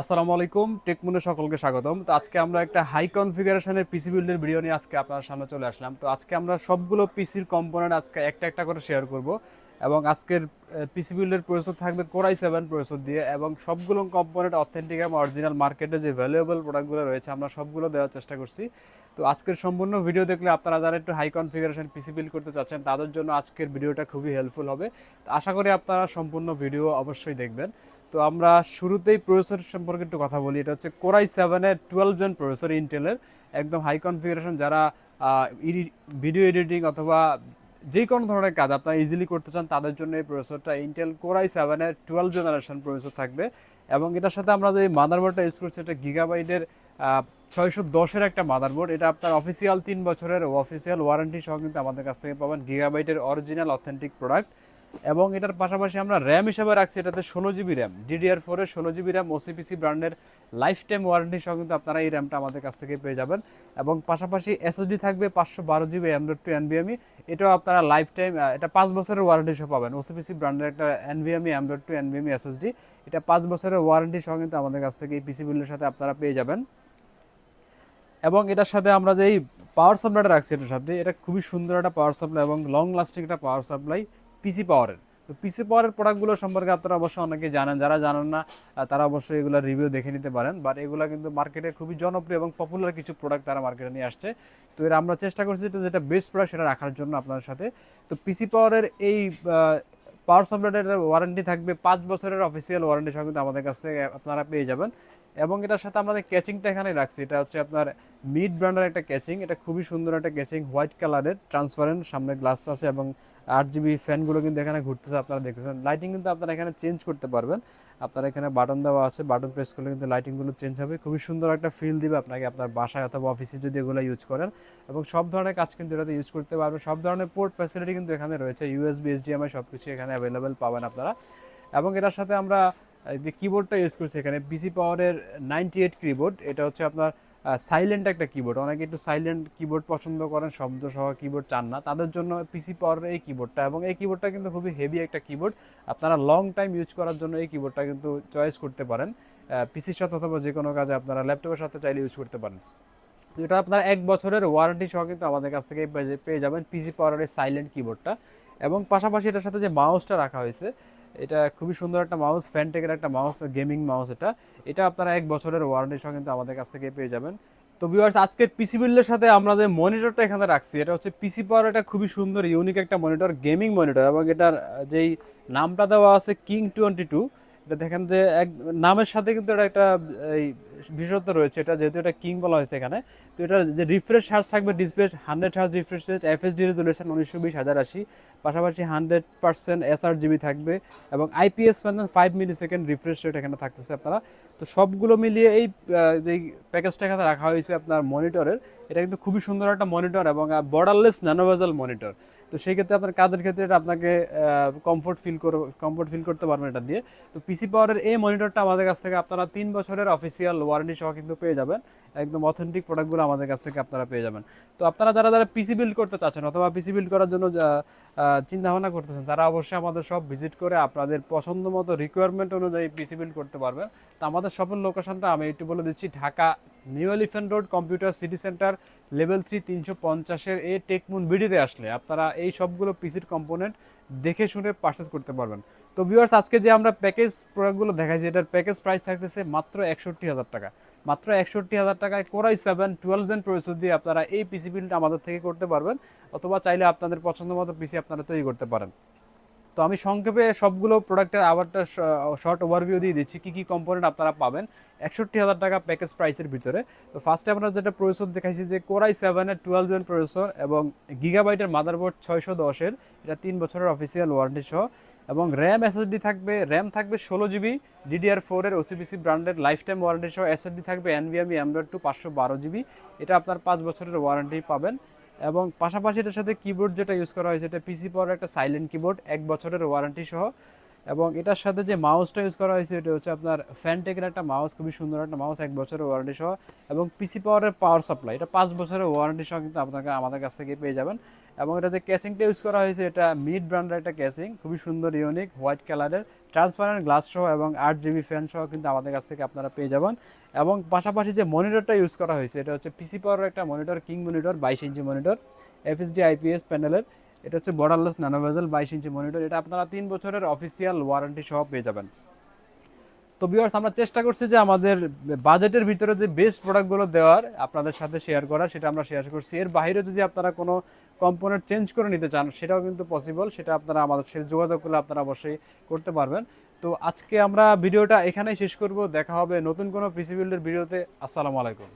আসসালামু আলাইকুম টেকমুনে সকলকে স্বাগতম। তো আজকে আমরা একটা হাই কনফিগারেশনের পিসি বিল্ডের ভিডিও নিয়ে আজকে আপনার সামনে চলে আসলাম। তো আজকে আমরা সবগুলো পিসির কম্পোনেন্ট আজকে একটা একটা করে শেয়ার করব এবং আজকের পিসি বিল্ডের প্রসেসর থাকবে কোরাই সেভেন প্রসেসর দিয়ে এবং সবগুলো কম্পোনেন্ট অথেন্টিক এবং অরিজিনাল মার্কেটে যে ভ্যালুয়েবল প্রোডাক্টগুলো রয়েছে, আমরা সবগুলো দেওয়ার চেষ্টা করছি। তো আজকের সম্পূর্ণ ভিডিও দেখলে আপনারা যারা একটু হাই কনফিগারেশন পিসি বিল্ড করতে চাচ্ছেন, তাদের জন্য আজকের ভিডিওটা খুবই হেল্পফুল হবে। তো আশা করি আপনারা সম্পূর্ণ ভিডিও অবশ্যই দেখবেন। তো আমরা শুরুতেই প্রসেসর সম্পর্কে একটু কথা বলি। এটা হচ্ছে কোরাই সেভেনের টুয়েলভ জন প্রসেসর ইন্টেলের একদম হাই কনফিগারেশন যারা ভিডিও এডিটিং অথবা যে কোনো ধরনের কাজ আপনারা ইজিলি করতে চান, তাদের জন্য এই প্রসেসরটা ইন্টেল কোরাই সেভেনের টুয়েলভ জেনারেশন প্রসেসর থাকবে। এবং এটার সাথে আমরা যে মাদারবোর্ডটা ইউজ করছি, এটা গিগাবাইটের ছয়শো দশের একটা মাদারবোর্ড এটা আপনার অফিসিয়াল তিন বছরের অফিসিয়াল ওয়ারেন্টি সহ কিন্তু আমাদের কাছ থেকে পাবেন গিগাবাইটের অরিজিনাল অথেন্টিক প্রোডাক্ট এবং এটার পাশাপাশি আমরা র্যাম হিসাবে রাখছি, এটাতে ষোলো জিবি র্যাম ডিডিআর ফোরের ষোলো জিবি র্যাম ওসিপিসি ব্র্যান্ডের লাইফ টাইম ওয়ারেন্টি সহ কিন্তু আপনারা এই র্যামটা আমাদের কাছ থেকে পেয়ে যাবেন। এবং পাশাপাশি এসএসডি থাকবে পাঁচশো বারো জিবি অ্যান্ড্রয়েড টু এনভিএমই এটাও আপনারা লাইফ টাইম এটা পাঁচ বছরের ওয়ারেন্টি সহ পাবেন। ওসিপিসি ব্র্যান্ডের একটা NVMe android two NVMe SSD এটা পাঁচ বছরের ওয়ারেন্টি সহ কিন্তু আমাদের কাছ থেকে এই পিসি বিলের সাথে আপনারা পেয়ে যাবেন। এবং এটার সাথে আমরা যে এই পাওয়ার সাপ্লাইটা রাখছি, এটার সাথে, এটা খুবই সুন্দর একটা পাওয়ার সাপ্লাই এবং লং লাস্টিং একটা পাওয়ার সাপ্লাই পিসি পাওয়ারের তো পিসি পাওয়ারের প্রোডাক্টগুলো সম্পর্কে আপনারা অবশ্যই অনেকে জানেন। যারা জানেন না তারা অবশ্যই এগুলো রিভিউ দেখে নিতে পারেন। বাট এগুলো কিন্তু মার্কেটে খুবই জনপ্রিয় এবং পপুলার কিছু প্রোডাক্ট তারা মার্কেটে নিয়ে আসছে। তো এর আমরা চেষ্টা করছি যেটা যেটা বেস্ট প্রোডাক্ট সেটা রাখার জন্য আপনাদের সাথে। তো পিসি পাওয়ারের এই পাওয়ার সাপ্লাইটার ওয়ারেন্টি থাকবে পাঁচ বছরের অফিসিয়াল ওয়ারেন্টি সহ কিন্তু আমাদের কাছ থেকে আপনারা পেয়ে যাবেন। এবং এটার সাথে আমাদের ক্যাচিংটা এখানে রাখছি, এটা হচ্ছে আপনার মিড ব্র্যান্ডের একটা ক্যাচিং এটা খুবই সুন্দর একটা ক্যাচিং হোয়াইট কালারের ট্রান্সপারেন্ট সামনে গ্লাস আছে এবং আট জিবি ফ্যানগুলো কিন্তু এখানে ঘুরতেছে, আপনারা দেখতেছেন। লাইটিং কিন্তু আপনারা এখানে চেঞ্জ করতে পারবেন। আপনারা এখানে বাটন দেওয়া আছে বাটন প্রেস করলে কিন্তু লাইটিংগুলো চেঞ্জ হবে। খুবই সুন্দর একটা ফিল দিবে আপনাকে আপনার বাসায় অথবা অফিসে যদি এগুলো ইউজ করেন। এবং সব ধরনের কাজ কিন্তু এটাতে ইউজ করতে পারবেন। সব ধরনের পোর্ট ফ্যাসিলিটি কিন্তু এখানে রয়েছে। ইউএসবি এইচডিএমআই সব কিছু এখানে অ্যাভেলেবেল পাবেন আপনারা। এবং এটার সাথে আমরা যে কিবোর্ডটা ইউজ করছি এখানে বিসি পাওয়ারের নাইনটি এইট কিবোর্ড এটা হচ্ছে আপনার সাইলেন্ট একটা কিবোর্ড অনেকে একটু সাইলেন্ট কিবোর্ড পছন্দ করেন, শব্দ সহ কিবোর্ড চান না। তাদের জন্য পিসি পাওয়ারের এই কিবোর্ডটা এবং এই কিবোর্ডটা কিন্তু খুবই হেভি একটা কিবোর্ড আপনারা লং টাইম ইউজ করার জন্য এই কিবোর্ডটা কিন্তু চয়েস করতে পারেন। পিসির সাথে অথবা যে কোনো কাজে আপনারা ল্যাপটপের সাথে চাইলে ইউজ করতে পারেন। এটা আপনার এক বছরের ওয়ারেন্টি সহ কিন্তু আমাদের কাছ থেকে পেয়ে যাবেন পিসি পাওয়ারের সাইলেন্ট কিবোর্ডটা এবং পাশাপাশি এটার সাথে যে মাউসটা রাখা হয়েছে এটা খুবই সুন্দর একটা মাউস ফ্যানটেকের একটা মাউস গেমিং মাউস এটা। এটা আপনারা এক বছরের ওয়ারেন্টি সহ কিন্তু আমাদের কাছ থেকে পেয়ে যাবেন। তো ভিউয়ার্স আজকের পিসি বিল্ডের সাথে আমরা যে মনিটরটা এখানে রাখছি, এটা হচ্ছে পিসি পাওয়ার একটা খুবই সুন্দর ইউনিক একটা মনিটর গেমিং মনিটর এবং এটার যেই নামটা দেওয়া আছে কিং টোয়েন্টি টু এটা দেখেন যে এক, নামের সাথে কিন্তু এটা একটা, এই বিশেষত্ব রয়েছে, এটা যেহেতু এটা কিং বলা হয়েছে এখানে। তো এটা যে রিফ্রেশ হার্স থাকবে display hundred hertz refresh rate FHD resolution উনিশশো বিশ হাজার আশি। পাশাপাশি হান্ড্রেড পার্সেন্ট এসআর জিবি থাকবে এবং IPS panel five millisecond refresh rate এখানে থাকতেছে আপনারা। তো সবগুলো মিলিয়ে এই যেই প্যাকেজটা এখানে রাখা হয়েছে আপনার মনিটরের এটা কিন্তু খুবই সুন্দর একটা মনিটর এবং বর্ডারলেস ন্যানোভেজাল মনিটর তো সেই ক্ষেত্রে আপনার কাজের ক্ষেত্রে এটা আপনাকে কমফোর্ট ফিল করে কমফোর্ট ফিল করতে পারবেন এটা দিয়ে। তো পিসি পাওয়ারের এই মনিটরটা আমাদের কাছ থেকে আপনারা তিন বছরের অফিসিয়াল ওয়ারেন্টি সহ কিন্তু পেয়ে যাবেন। একদম অথেন্টিক প্রোডাক্টগুলো আমাদের কাছ থেকে আপনারা পেয়ে যাবেন। তো আপনারা যারা যারা পিসি বিল্ড করতে চাচ্ছেন অথবা পিসি বিল্ড করার জন্য চিন্তা ভাবনা করতেছেন, তারা অবশ্যই আমাদের সব ভিজিট করে আপনাদের পছন্দ মতো রিকোয়ারমেন্ট অনুযায়ী পিসি বিল্ড করতে পারবেন। তো আমাদের সফল লোকেশনটা আমি একটু বলে দিচ্ছি, Dhaka new elephant road computer city centre level three তিনশো পঞ্চাশের এ টেকমুন বিডিতে আসলে আপনারা এই সবগুলো পিসির কম্পোনেন্ট দেখে শুনে পারচেস করতে পারবেন। তো ভিউয়ার্স আজকে যে আমরা প্যাকেজ প্রোডাক্টগুলো দেখাইছি, এটার প্যাকেজ প্রাইস থাকতেছে মাত্র একষট্টি হাজার টাকা। মাত্র একষট্টি হাজার টাকায় core i seven twelve gen processor দিয়ে আপনারা এই পিসি বিলটা আমাদের থেকে করতে পারবেন, অথবা চাইলে আপনাদের পছন্দ মতো পিসি আপনারা তৈরি করতে পারেন। তো আমি সংক্ষেপে সবগুলো প্রোডাক্টের আবারটা শর্ট ওভারভিউ দিয়ে দিচ্ছি, কী কী কম্পোনেন্ট আপনারা পাবেন। একষট্টি হাজার টাকা প্যাকেজ প্রাইসের ভিতরে। তো ফার্স্টে আমরা যেটা প্রসেসর দেখাইছি যে কোরাই সেভেনের টুয়েলভ জেন প্রসেসর এবং গিগাবাইটের মাদারবোর্ড ছয়শো দশের এটা তিন বছরের অফিসিয়াল ওয়ারেন্টি সহ। এবং র্যাম এসএসডি থাকবে র্যাম থাকবে ষোলো জিবি ডিডিআর ফোরের ওসিপিসি ব্র্যান্ডের লাইফ টাইম ওয়ারেন্টি সহ। এসএসডি থাকবে এনভিএমই অ্যান্ড্রয়েড টু পাঁচশো বারো জিবি এটা আপনার পাঁচ বছরের ওয়ারেন্টি পাবেন। এবং পাশাপাশি এটার সাথে কিবোর্ড যেটা ইউজ করা হয়েছে, এটা পিসি পাওয়ার একটা সাইলেন্ট কিবোর্ড এক বছরের ওয়ারেন্টি সহ। এবং এটার সাথে যে মাউসটা ইউজ করা হয়েছে, এটা হচ্ছে আপনার ফ্যানটেকের একটা মাউস খুবই সুন্দর একটা মাউস এক বছরের ওয়ারেন্টি সহ। এবং পিসি পাওয়ারের পাওয়ার সাপ্লাই এটা পাঁচ বছরের ওয়ারেন্টি সহ কিন্তু আপনাকে আমাদের কাছ থেকে পেয়ে যাবেন। এবং এটাতে ক্যাসিংটা ইউজ করা হয়েছে, এটা মিড ব্র্যান্ডের একটা ক্যাসিং খুবই সুন্দর ইউনিক হোয়াইট কালারের ট্রান্সপারেন্ট গ্লাস সহ এবং আট জিবি ফ্যান সহ কিন্তু আমাদের কাছ থেকে আপনারা পেয়ে যাবেন। এবং পাশাপাশি যে মনিটরটা ইউজ করা হয়েছে, এটা হচ্ছে পিসি পাওয়ার একটা মনিটর কিং মনিটর বাইশ ইঞ্চি মনিটর এফএসডি আইপিএস প্যানেলের এটা হচ্ছে বর্ডারলেস ন্যানোভেজেল বাইশ ইঞ্চি মনিটর এটা আপনারা তিন বছরের অফিসিয়াল ওয়ারেন্টি সহ পেয়ে যাবেন। তো বিওয়ার্স আমরা চেষ্টা করছি যে আমাদের বাজেটের ভিতরে যে বেস্ট প্রোডাক্টগুলো দেওয়ার, আপনাদের সাথে শেয়ার করার, সেটা আমরা শেয়ার করছি। এর বাইরে যদি আপনারা কোনো কম্পোনেন্ট চেঞ্জ করে নিতে চান, সেটাও কিন্তু পসিবল সেটা আপনারা আমাদের সাথে যোগাযোগ করলে আপনারা অবশ্যই করতে পারবেন। তো আজকে আমরা ভিডিওটা এখানেই শেষ করব, দেখা হবে নতুন কোনো পিসি বিল্ডের ভিডিওতে, আসসালামু আলাইকুম।